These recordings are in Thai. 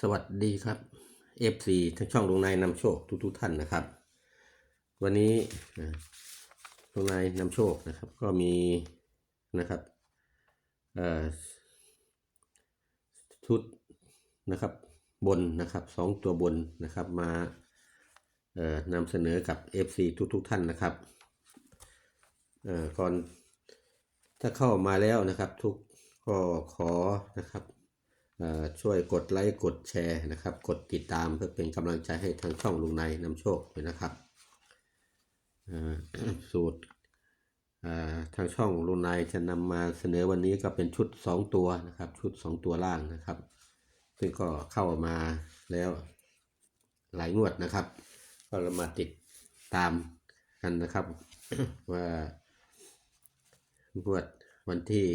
สวัสดีครับ FC ทั้งช่องลงนายนำโชคทุกๆท่านนะครับ วันนี้ลงนายนำโชคนะครับ ก็มีนะครับชุดนะครับบนนะครับสองตัวบนนะครับมานำเสนอกับ FC ทุกๆท่านนะครับก่อนถ้าเข้ามาแล้วนะครับทุกก็ขอนะครับ ช่วยกดไลค์กดแชร์นะครับ กดติดตามเพื่อเป็นกำลังใจให้ทางช่องลุงในนำโชคด้วยนะครับสูตรทางช่องลุงในจะนำมาเสนอวันนี้ก็เป็นชุด 2 ตัวนะครับ ชุด 2 ตัวล่างนะครับ ซึ่งก็เข้ามาแล้วหลายงวดนะครับ ก็เรามาติดตามกันนะครับ ว่างวดวันที่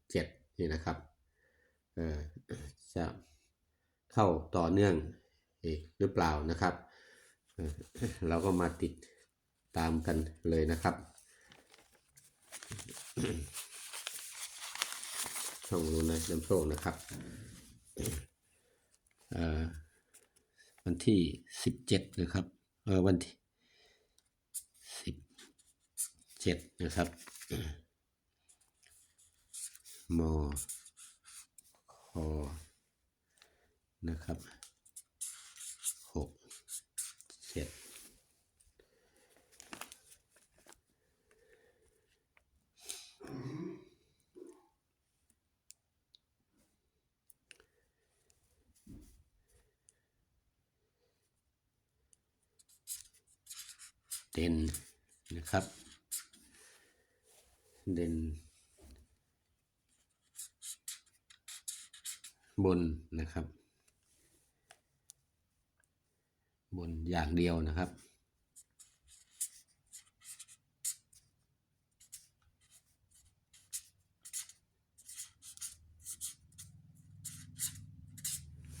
17 นี่นะครับ จะเข้าต่อเนื่องอีกหรือเปล่านะครับ เราก็มาติดตามกันเลยนะครับ ช่องรู้นะน้ำโชคนะครับอ่อวันที่สิบเจ็ดนะครับเออวันที่สิบเจ็ดนะครับมอ คอนะครับหกเจ็ดเด่นนะครับ เด่น บนนะครับ บนอย่างเดียวนะครับ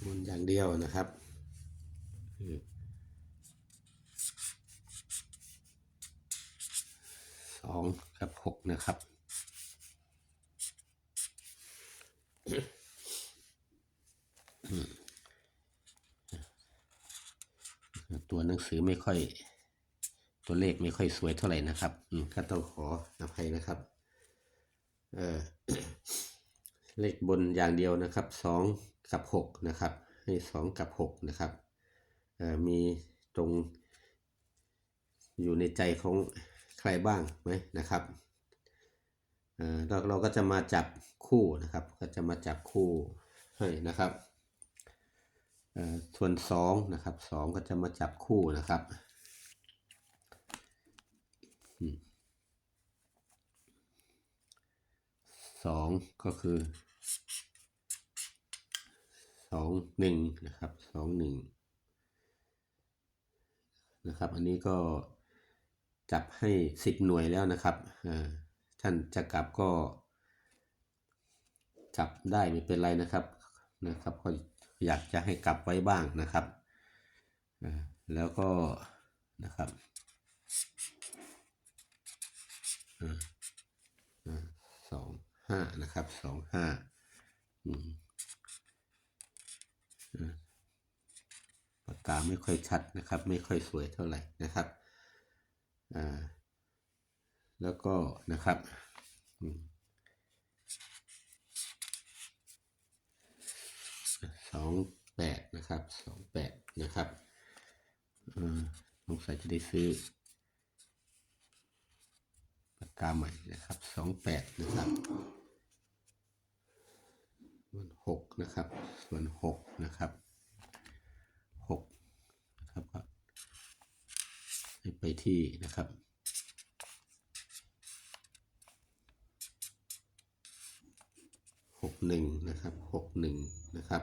บนอย่างเดียวนะครับสองกับหกนะครับ ตัวหนังสือไม่ค่อย ตัวเลขไม่ค่อยสวยเท่าไหร่นะครับก็ต้องขออภัยนะครับ เออเลขบนอย่างเดียวนะครับสองกับหกนะครับ ให้สองกับหกนะครับมีตรงอยู่ในใจของใครบ้างไหมนะครับเเราเราก็จะมาจับคู่นะครับ ก็จะมาจับคู่ให้นะครับ ส่วนสองนะครับสองก็จะมาจับคู่นะครับสองก็คือสองหนึ่งนะครับสองหนึ่งนะครับ อันนี้ก็จับให้สิบหน่วยแล้วนะครับท่านจะกลับก็จับได้ไม่เป็นไรนะครับนะครับก็ อยากจะให้กลับไว้บ้างนะครับ แล้วก็นะครับสองห้านะครับสองห้าปากกาไม่ค่อยชัดนะครับ ไม่ค่อยสวยเท่าไหร่นะครับแล้วก็นะครับ อืม สองแปดนะครับสองแปดนะครับสงสัยจะได้ซื้อปากกาใหม่นะครับสองแปดนะครับส่วนหกนะครับ ส่วนหกนะครับหกนะครับก็ไปที่นะครับหกหนึ่งนะครับหกหนึ่งนะครับ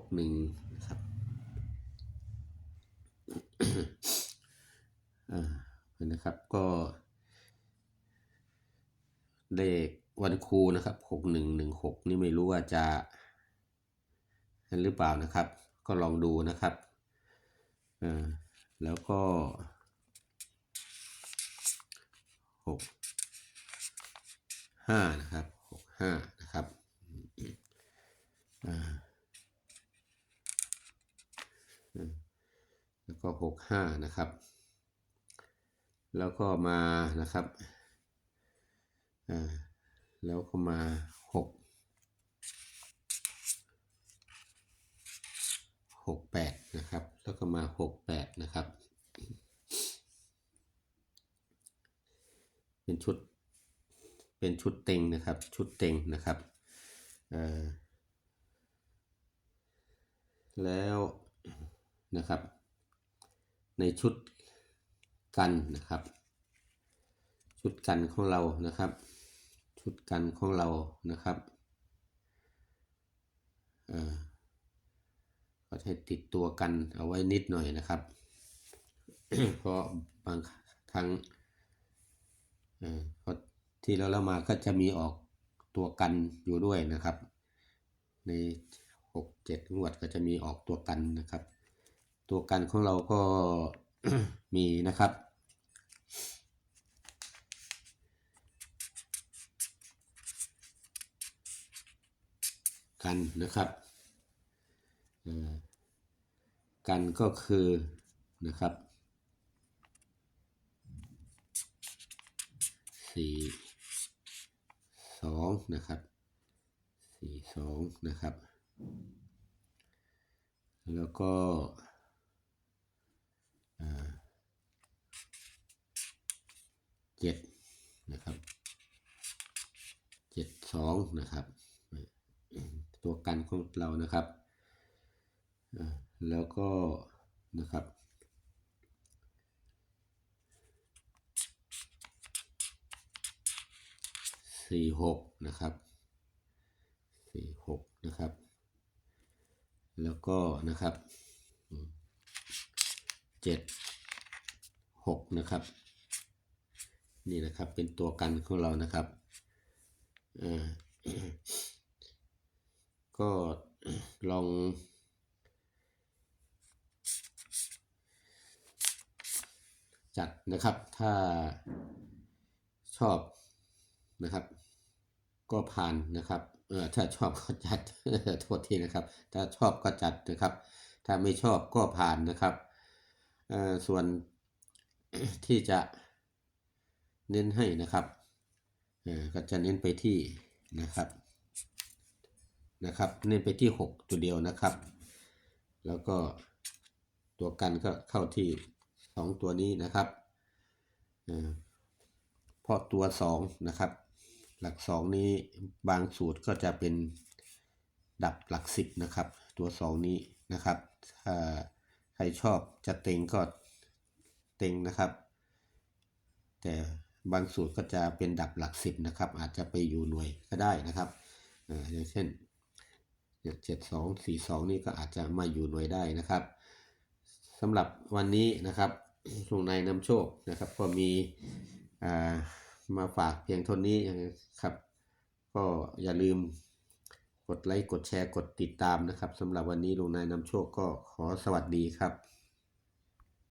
กหนึ่งนะครับอ่านะครับก็เลขวันครูนะครับหกหนึ่งหนึ่งหกนี่ไม่รู้ว่าจะเห็นหรือเปล่านะครับ ก็ลองดูนะครับอ่าแล้วก็หกห้านะครับหกห้านะครับอ่าอืมแล้ว ก็หกห้านะครับ แล้วก็มานะครับอ่าแล้วก็มาหกหกแปดนะครับ แล้วก็มาหกแปดนะครับ เป็นชุด เป็นชุดเต็งนะครับ ชุดเต็งนะครับ แล้วนะครับ ในชุดกันนะครับ ชุดกันของเรานะครับ ชุดกันของเรานะครับก็ให้ติดตัวกันเอาไว้นิดหน่อยนะครับ เพราะบางครั้งเอที่เราเล่ามาก็จะมีออกตัวกันอยู่ด้วยนะครับ ในหกเจ็ดงวดก็จะมีออกตัวกันนะครับ ตัวกันของเราก็มีนะครับ กันนะครับกันก็คือนะครับสี่สองนะครับสี่สองนะครับ แล้วก็ 2นะครับ ตัวกันของเรานะครับ แล้วก็นะครับสี่หกนะครับสี่หกนะครับ แล้วก็นะครับเจ็ดหกนะครับ นี่นะครับเป็นตัวกันของเรานะครับ ก็ลองจัดนะครับ ถ้าชอบนะครับ ก็ผ่านนะครับเออถ้าชอบก็จัดโทษทีนะครับ ถ้าชอบก็จัดนะครับ ถ้าไม่ชอบก็ผ่านนะครับเออส่วนที่จะเน้นให้นะครับ ก็จะเน้นไปที่นะครับนะครับ เน้นไปที่หกตัวเดียวนะครับ แล้วก็ตัวกันก็เข้าที่สองตัวนี้นะครับเอ่อเพราะตัวสองนะครับ หลักสองนี้บางสูตรก็จะเป็นดับหลักสิบนะครับ ตัวสองนี้นะครับถ้าใครชอบจะเต็งก็เต็งนะครับ แต่ บางสูตรก็จะเป็นดับหลักสิบนะครับ อาจจะไปอยู่หน่วยก็ได้นะครับอย่างเช่นเจ็ดสองสี่สองนี่ก็อาจจะมาอยู่หน่วยได้นะครับสำหรับวันนี้นะครับลุงนายนำโชคนะครับ ก็มีมาฝากเพียงเท่านี้นะครับ ก็อย่าลืมกดไลค์กดแชร์กดติดตามนะครับสำหรับวันนี้ลุงนายนำโชคก็ขอสวัสดีครับ